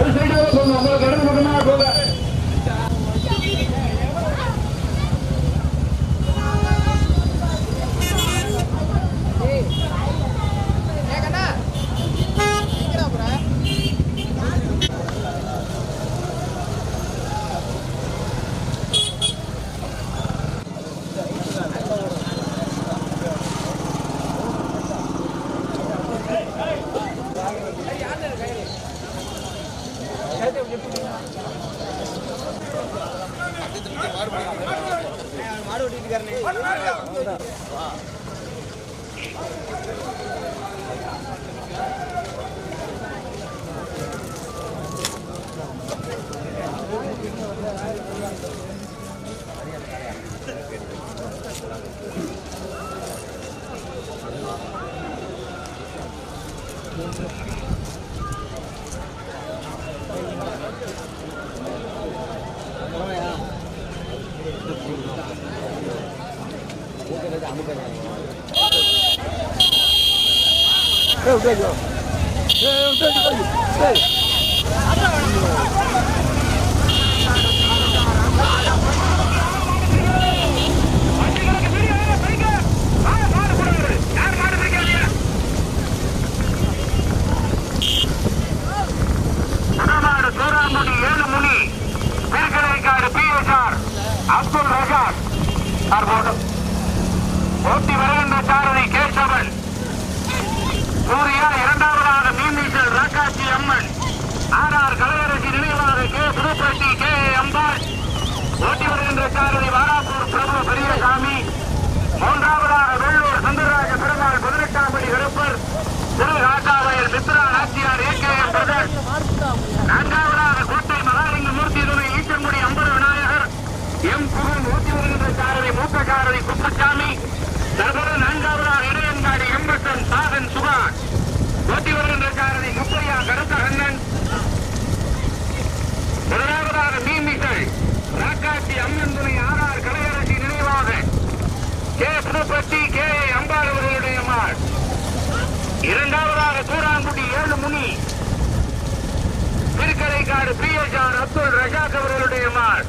ஒரு சைடு போங்க உங்களுக்கு இடது பக்கமாக போங்க தமிழ்நாடு சூறாங்குடி திருக்கடைக்காடு பிஎஸ்ஆர் அப்துல் ரஷாத் தற்போது ஓட்டி வருகின்ற சாரதி கேசவன் சூர்யா இரண்டாவதாக மீன்மீசல் ராக்காட்சி அம்மன் ஆர்ஆர் கலையரசி நினைவாக கே புதுப்பட்டி கே அம்பாள் ஓட்டி வருகின்ற சாரதி வாராப்பூர் பிரபு பெரியசாமி மூன்றாவதாக வெள்ளூர் சுந்தரராஜ பெருமாள் பதினெட்டாம் படி Karuppar Thiru Rajavayal Mithra Nachiyar A K M brother நான்காவதாக கோட்டை மகாலிங்க மூர்த்தி துணை ஈச்சங்குடி அம்பல விநாயகர் எம் புகழ் ஊட்டி வருகின்ற சாரதி குப்பசாமி தற்போது நான்காவதாக இடையங்காடி எம்பட்டன் சாதன் சுகான். ஓட்டி வருகின்ற முப்பையா கருத்தகண்ணன் முதலாவதாக மீன்மிகள் ராக்காட்சி அம்மன் துணை ஆர்ஆர் கலையரசி நினைவாக. கே புதுப்பட்டி கே அம்பாள் அவர்களுடைய மாள் இரண்டாவதாக கூடாங்குடி ஏழு முனி திருக்கரைக்காடு ஆர் அப்துல் ரஜாக் அவர்களுடைய மாள்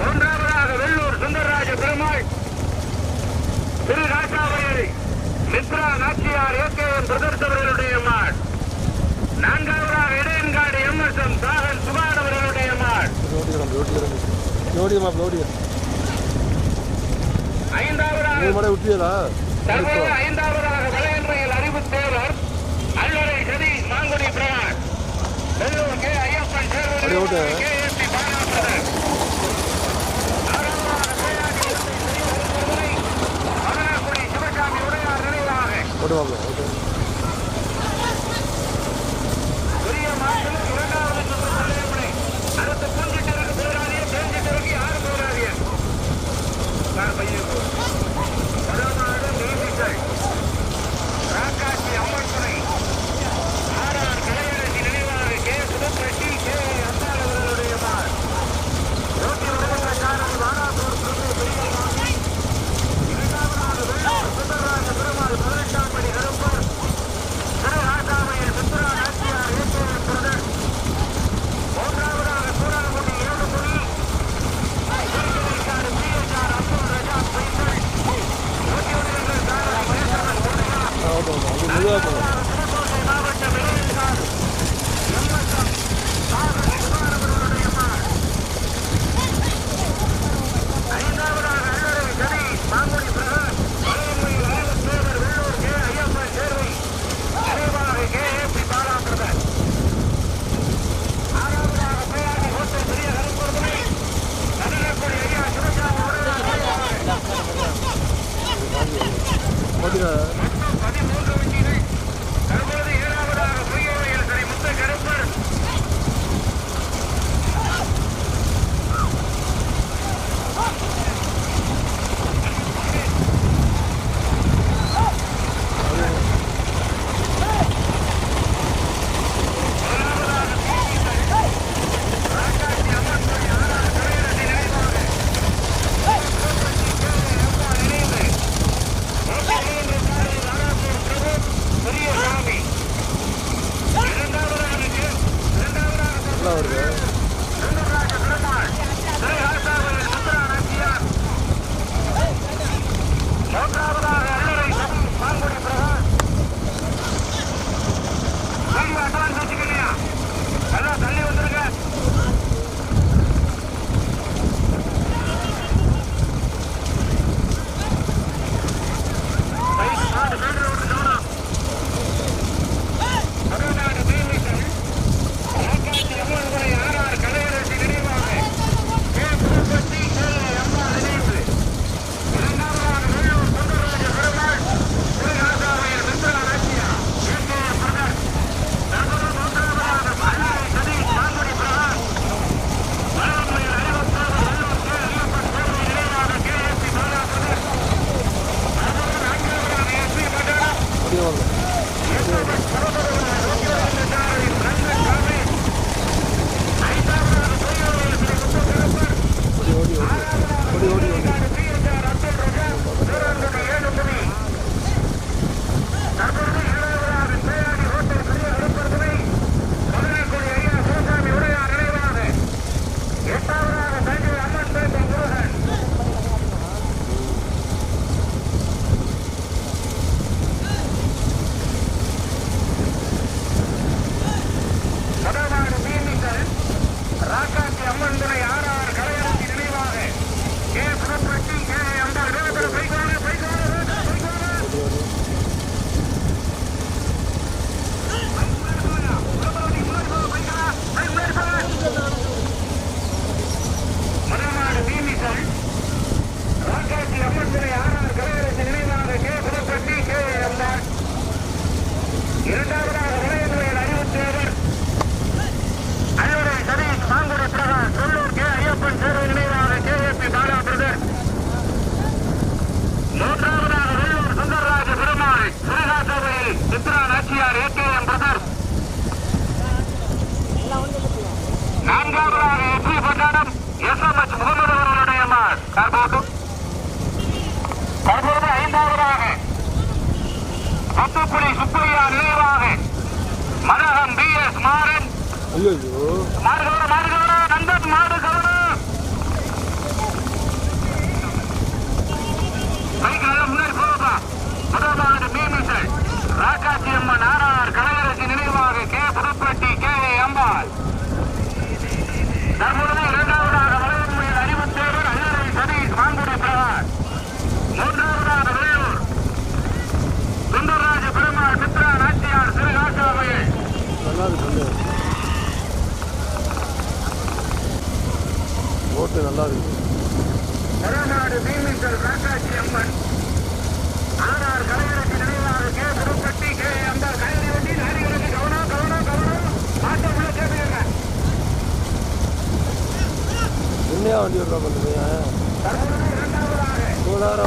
மூன்றாவதாக வெள்ளூர் சுந்தரராஜ பெருமாள். திரு ராஜாவயல் மித்ரா நாச்சியார் ஏகேஎம் பிரதர்ஸ் அவர்களுடைய மாள் நான்காவதாக இடையன்காடு எம்எஸ்எம் சாகன் சுபான் அவர்களுடைய மாள் ஐந்தாவதாக வளையன்றையில் அறிவு தேவர் அல்லறை சதீஷ் மாங்குடி பிரகாஷ். வெள்ளூர் கே ஐயப்பன் அப்படியே ஓட்டு. சேர்வதி கே எஸ் பி பாலாசனர் ஆறாவதாக பேராடி திருமலை மதனாக்குடி சிவசாமி உடையார் நினைவாக ஓகே வருது. குமாரன் ஐயோ மாடு கவர மாடு கவர நந்தன் மாடு கவர முன்னாடி போகப்பா முதல் மாடு மீமிசல் அம்மா நாரார் கலையரசி நினைவாக கே புதுப்பட்டி கே அம்பாள். தர்மபுரி போட்டுனா அது நல்லா இருக்கும் ரோட்டு நல்லா இருக்கு. பெருநாடு மீன்மீட்டர் காக்காட்சி அம்மன். ஆனார் கலைஞருக்கு நினைவாக கே. புதுப்பட்டி கே. அந்த கல்வி வண்டி நாரிகளுக்கு பண்ணுறீங்க இரண்டாவது ஓடாரா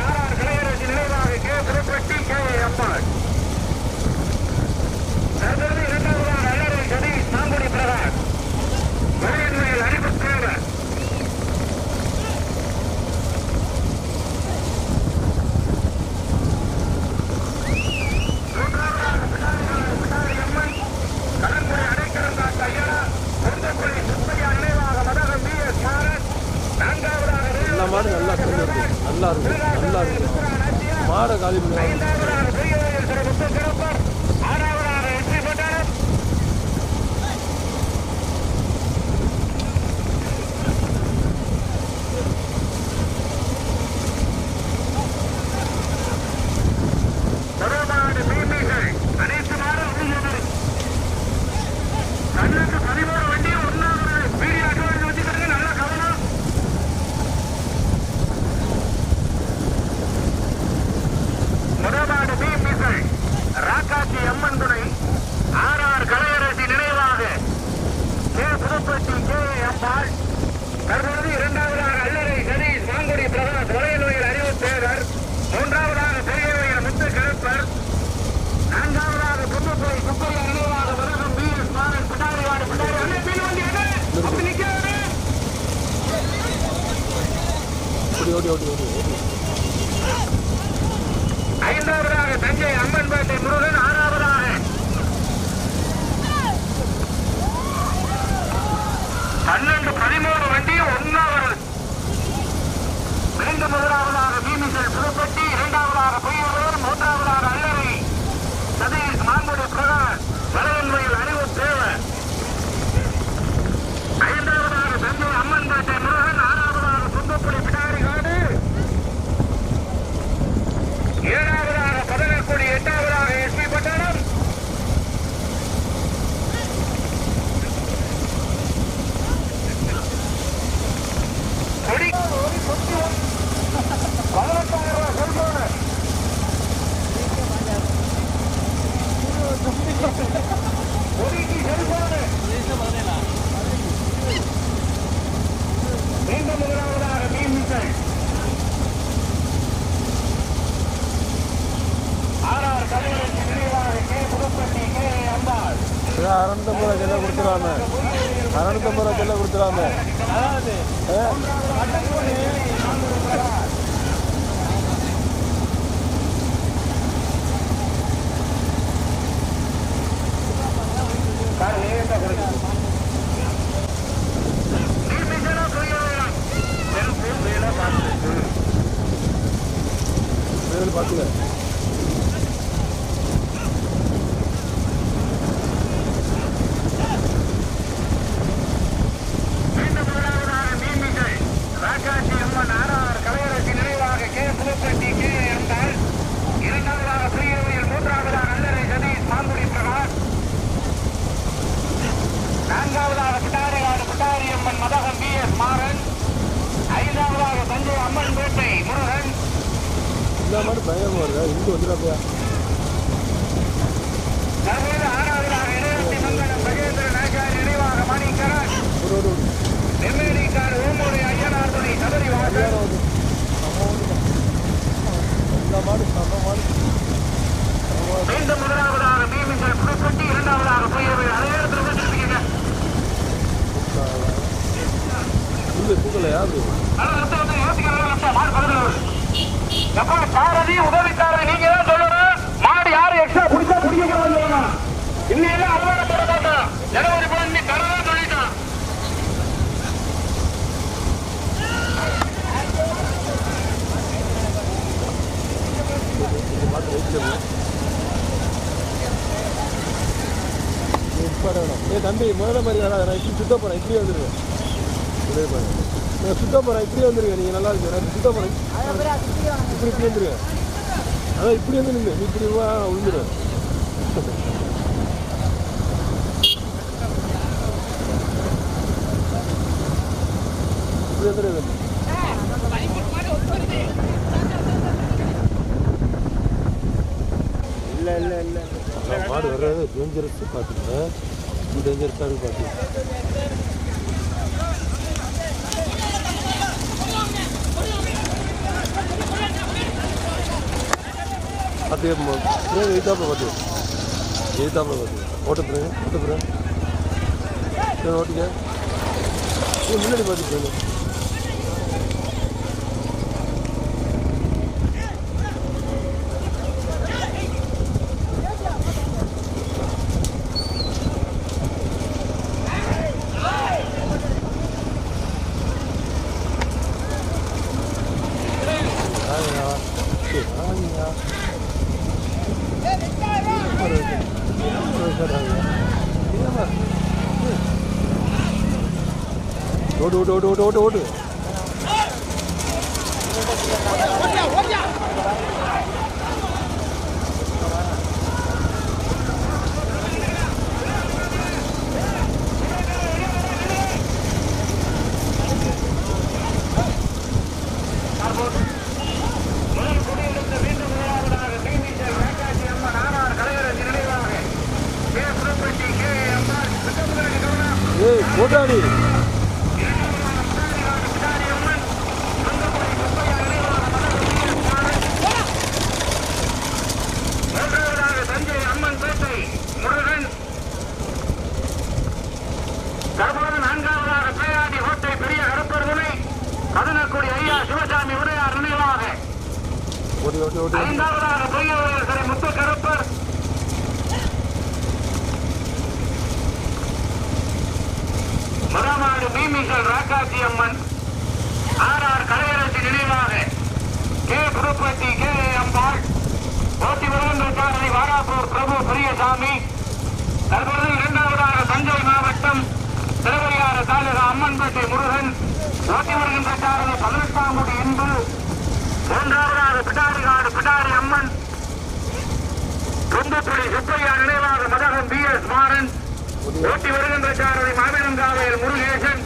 நல்லா இருக்கும் நல்லா இருக்கும். மாடை காலி பண்ணுவாங்க ஓடி ஓடி ஓடி ஐந்தாவதாக தஞ்சை அம்மன்பேட்டை முருகன் ஆறாவதாக. பன்னெண்டு பதிமூணு வண்டி ஒன்னாவது. மீண்டும் முதலாவதாக மீமிசல் புதுப்பட்டி இரண்டாவதாக பொய்யூர் இப்படி வந்துருங்க நீங்கள் நல்லா இருக்கு சுத்தம் பண்ணுங்க இப்படி இப்படி வந்துருங்க. அதான் இப்படி வந்து நின்று இப்படி ரூபா விழுந்துரு இப்படி வந்துருங்க இல்லை இல்லை இல்லை. மாடு வர்றது டேஞ்சரஸ் பார்த்துருக்கேன். டேஞ்சரஸாக பார்த்துருக்கேன். அப்படியே பிறகு எய்தாப்பில் பார்த்து எய்தாப்பில் பார்த்து ஓட்ட பிறகு ஓட்ட பிறகு ஓட்டிக்க முன்னாடி பார்த்து ดูดูดูดูดู கும்பப்புடி சுப்பையா நினைவாக மதகம் பி எஸ் மாறன். ஓட்டி வருகின்ற சாரதி மாவிலங்காவையில் முருகேசன்.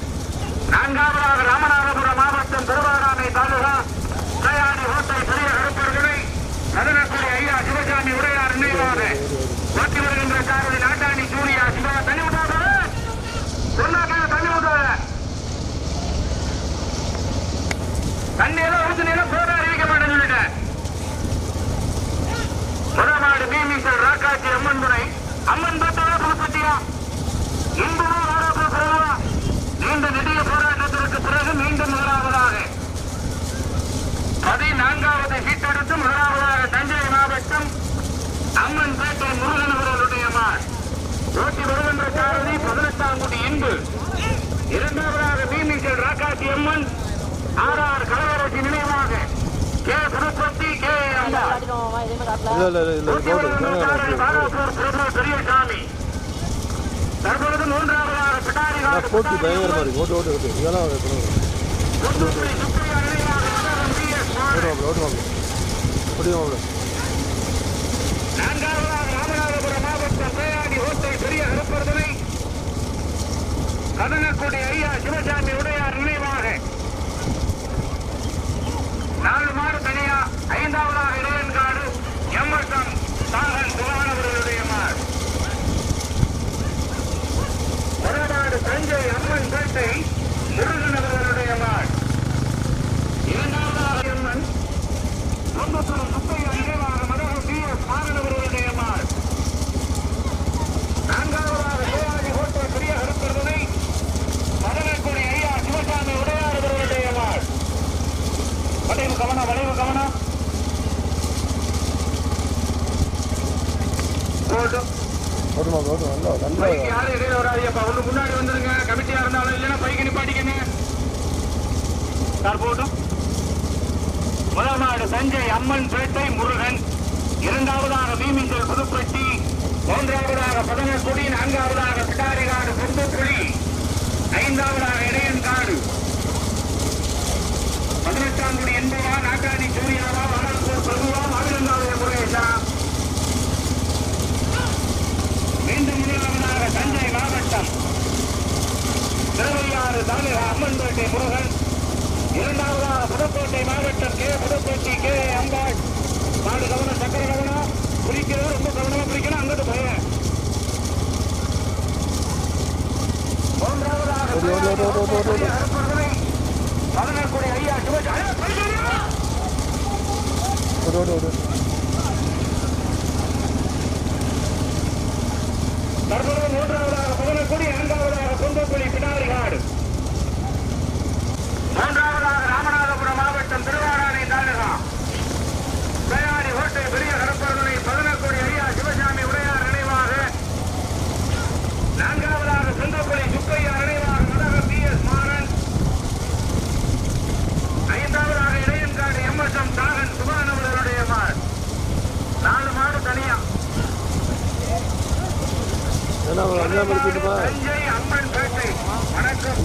நான்காவதாக ராமநாதபுரம் மாவட்டம் திருவாராமை தாலுகா. தயாரி ஹோட்டல் பெரிய கருப்பர்களை. மதனக்குடி ஐயா சிவசாமி உடையார் நினைவாக மீமிசல் அம்மன் துணை அம்மன் பத்தோட புதுப்பட்டியா இன்பமா வாராப்பு பிறகுவா நீண்ட நெடிய போராட்டத்திற்கு பிறகு மீண்டும் முதலாவதாக பதினான்காவது ஹீட் எடுத்து முதலாவதாக தஞ்சை மாவட்டம் அம்மன் பேட்டை முருகன் அவர்களுடைய மார். ஓட்டி வருகின்ற சாரதி பதினெட்டாம் குடி இன்பு. இரண்டாவதாக மீமிசல் ராக்காட்சி அம்மன் ஆர் ஆர் கலையரசி நினைவாக கே புதுப்பட்டி கே அம்பாள் இல்லை இல்லை இல்லை இல்லை போட்டு பயங்கரமாக இருக்கு. ஓட்டு ஓட்டு ஓட்டு. இதெல்லாம். ஓட்டு வாங்க ஓட்டி வாங்க கதனக்குடி ஐயா சிவசாமி உடையார் நினைவாக. நாலு மாடு தனியா ஐந்தாவதாக இளையன்காடு. எம்எஸ்எம் சாகன் சுகானவர்களுடைய மாடு வடநாடு தஞ்சை அம்மன் பேட்டை முருகன் அவர்களுடைய மாடு இரண்டாவதாக அம்மன் கும்பத்தூர் சுப்பையா நினைவாக மதகு பி எஸ் மாறன் அவர்களுடைய மாடு நான்காவதாக ஏஆடி ஹோட்டல் பெரிய கருப்பர்தனை மதனக்குடி ஐயா சிவசாமி உடையார் அவர்களுடைய மாடு வளைவு கவனம் வளைவு கவனம் போட்டும் ஓட்டு வாங்க ஓட்டு நல்லா நல்லா பைக்கு யாரும் இடையில வராதியப்பா ஒண்ணு முன்னாடி வந்துருங்க கமிட்டியா இருந்தாலும் இல்லைன்னா பைக்கு நிப்பாட்டிக்கங்க சார் போட்டும் முதல் நாடு தஞ்சை அம்மன் பேட்டை முருகன் இரண்டாவதாக மீமிசல் புதுப்பட்டி மூன்றாவதாக பதனக்குடி நான்காவதாக பிட்டாரிகாடு பொந்துக்குழி ஐந்தாவதாக இடையன்காடு பதினெட்டாம் குடி என்பவா நாட்டாணி சூர்யாவா வளர்ப்பூர் பிரபுவா மாவிலங்காவுடைய முருகேசா மீண்டும் முதலாவதாக தஞ்சை மாவட்டம் திருவையாறு தாலுகா அம்மன்பேட்டை முருகன் இரண்டாவதாக புதுக்கோட்டை மாவட்டம் கே புதுக்கோட்டை கே அம்பாள் மாடு கவனம் சக்கர கவனம் குளிக்கிறது ரொம்ப கவனமா குளிக்கணும் அங்கிட்டு போய் மூன்றாவதாக ஓடி, ஓடி, ஓடி, ஓடி, ஓடி, ஓடி. அருப்பர்களை பதினெட்டு ஐயா சிவஜி ஐயா, போயிட்டு வா. ஓட்டு ஓட்டு ஓட்டு தற்போது மூன்றாவதாக புதனக்குடி இரண்டாவதாக குந்தக்குடி பிடாரிகாடு மூன்றாவதாக ராமநாதபுரம் மாவட்டம் திருவாராணை தாலுகா பேயாடி ஓட்டை பெரிய கடற்பரவனை பதினக்குடி ஐயா சிவசாமி உடையார் நினைவாக நான்காவதாக சுந்தக்குடி சுப்பையா நினைவாக மதக பி எஸ் மாறன். ஐந்தாவதாக இளையன்காடு எம்எஸ்எம் தாகன் சுபானவர்களுடைய மாடு நாலு மாடு தனியா. அம்மன் பேட்டை. வணக்கம்.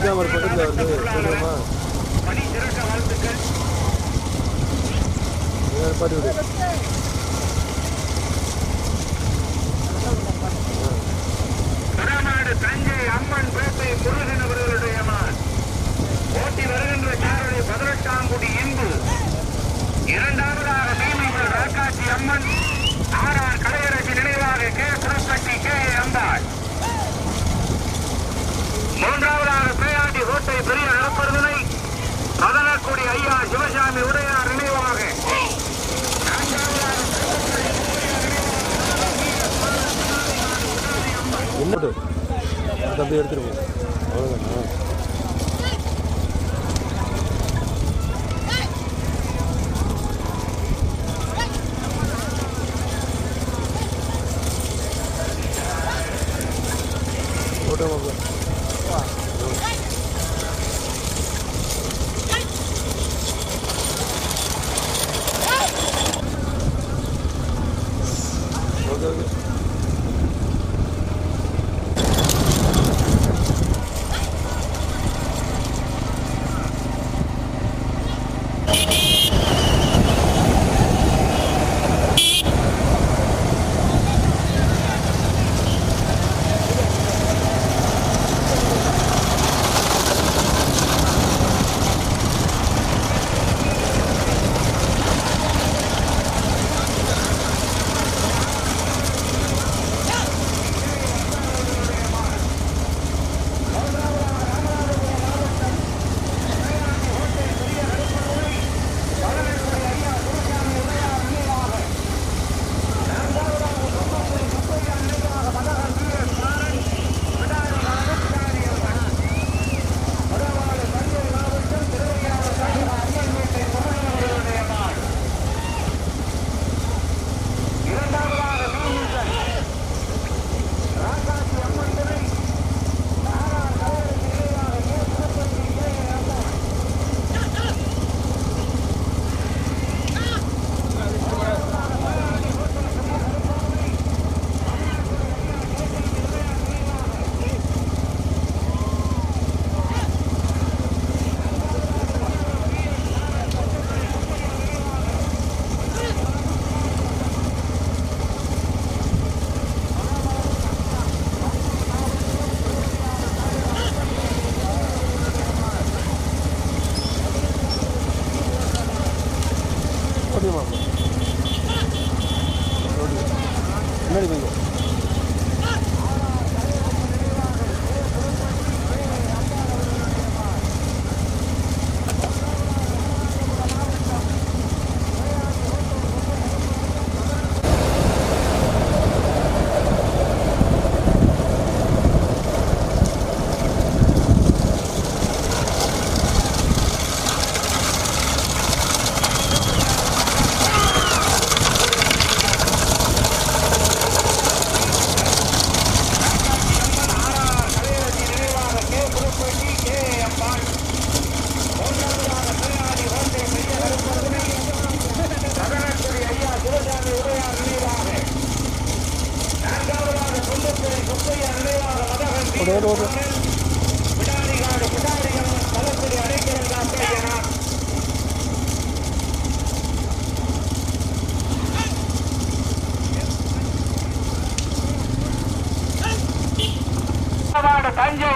பணி வாழ்த்துக்கள். இது தஞ்சை அம்மன் பேட்டை முருகன் அவர்களுடைய மகன். ஓட்டி வருகின்ற சாரதி பதினெட்டாம் குடி இந்து. இரண்டாவதாக பீமைகள் ராக்காட்சி அம்மன் ஆர் ஆர் கலையரசி நினைவாக கே புறப்பட்டி கே அம்பாள். தம்பி எடுத்துட்டு போ அவ்வளோதான்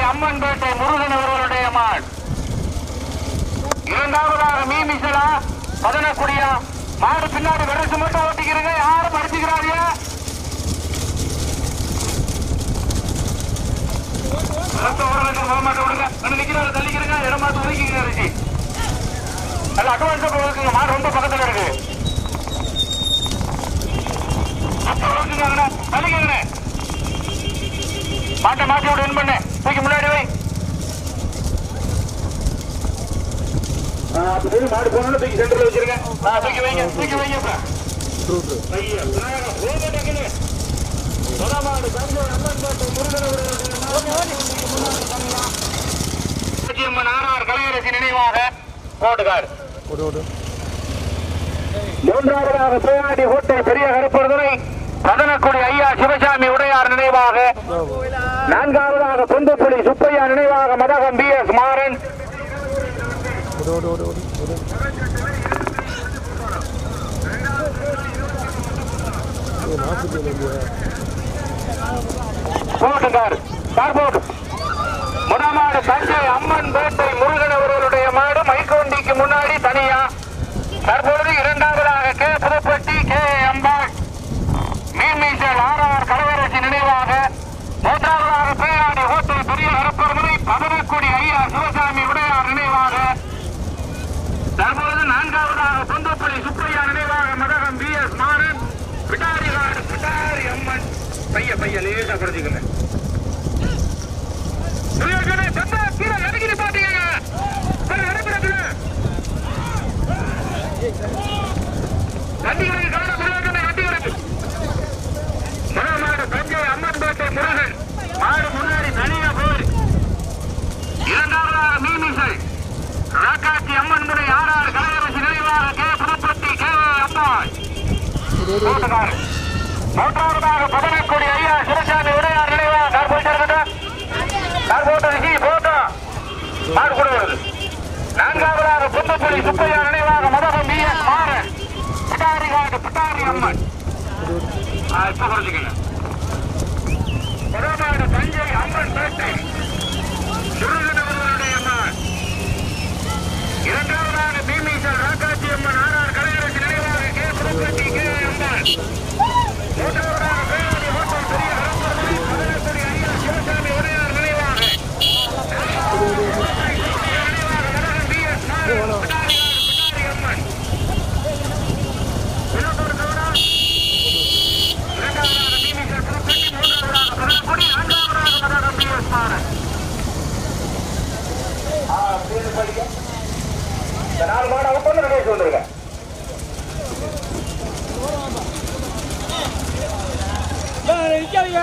அம்மன்பேட்டை முருகன் அவர்களுடைய மாடு இரண்டாவதாக மீமிசலா பதனக்குடியா மாடு பின்னாடி வெரசு மட்டும் ஓட்டிக்கிறீங்க யாரும் அடிச்சுக்கிறாங்க தள்ளிக்கிறீங்க இடம் பார்த்து அட்வான்ஸ் மாடு ரொம்ப பக்கத்துல இருக்கு. அப்ப தள்ளிக்கிறேன் மாட்டை மாட்டி விட்டு வின் பண்ணு. தூக்கி முன்னாடி வை. மாடு போனோம்னு தூக்கி சென்டர்ல வச்சிருங்க. தூக்கி வைங்க தூக்கி வைங்க இப்ப. கலையரசி நினைவாக கோட்டுக்கார் மூன்றாவதாக பேராடி ஹோட்டல் பெரிய கருப்பர்துறை பதனக்குடி ஐயா சிவசாமி உடையார் நினைவாக. நான்காவதாக பொந்துப்புலி சுப்பையா நினைவாக மதகம் பி எஸ் மாறன். முடமாடு தஞ்சை அம்மன் பேட்டை முருகன் அவர்களுடைய மாடு மைக்கோண்டிக்கு முன்னாடி தனியா. தற்போது കൊണ്ട് പട്ടാറിയമ്മ ഇപ്പൊ കുറച്ചിക്കില്ല കൊറോണയുടെ തഞ്ചൈ അമ്മൻ പേട്ടൈ சிறுநவர்களுடைய இரண்டாவதாக நாலு மாடு அவங்க கொண்டு வெளியே வந்துருங்க. நிக்காதீங்க